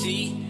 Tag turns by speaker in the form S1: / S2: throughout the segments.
S1: MST.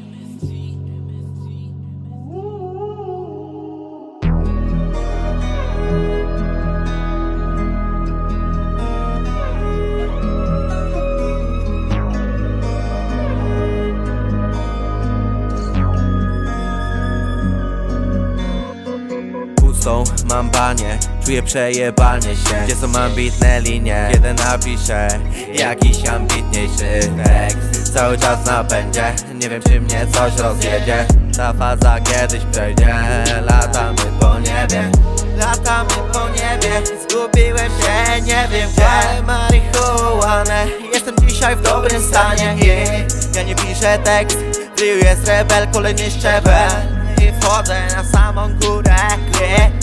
S1: Mam banie, czuję przejebalnie się. Gdzie są ambitne linie, kiedy napiszę Jakiś ambitniejszy tekst. Cały czas napędzie Nie wiem czy mnie coś rozjedzie Ta faza kiedyś przejdzie. Latamy po niebie. Latamy po niebie. Zgubiłem się, nie wiem gdzie. Marihuanę. Jestem dzisiaj w dobrym stanie. Ja nie piszę tekst. Ryju jest rebel, kolejny szczebel. I wchodzę na samą górę. Yeah.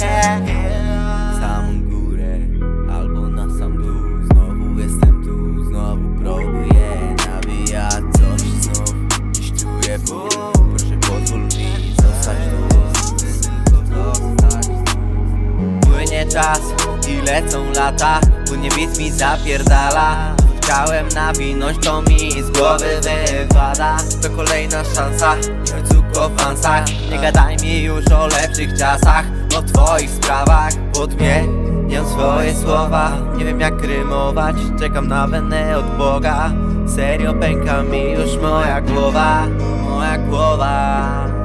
S1: Lecą lata Płynie bit mi zapierdala. Chciałem nawinąć, to mi z głowy wypada. To kolejna szansa, końcu kofansach Nie gadaj mi już o lepszych czasach O twoich sprawach. Podmieniam swoje słowa Nie wiem jak rymować. Czekam na wenę od Boga. Serio pęka mi już moja głowa Moja głowa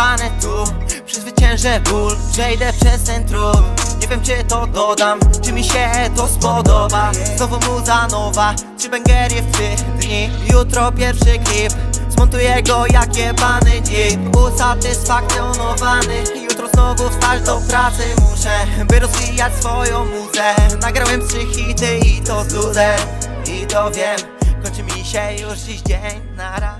S1: zostanę tu Przezwyciężę ból Przejdę przez ten Nie wiem czy to dodam Czy mi się to spodoba. Znowu muza nowa Czy bęgerię w trzy dni? Jutro pierwszy klip Zmontuję go jak jebany dzip Usatysfakcjonowany Jutro znowu wstać do pracy muszę By rozwijać swoją muzę. Nagrałem trzy hity i to zludzę I to wiem. Kończy mi się już dziś dzień Nara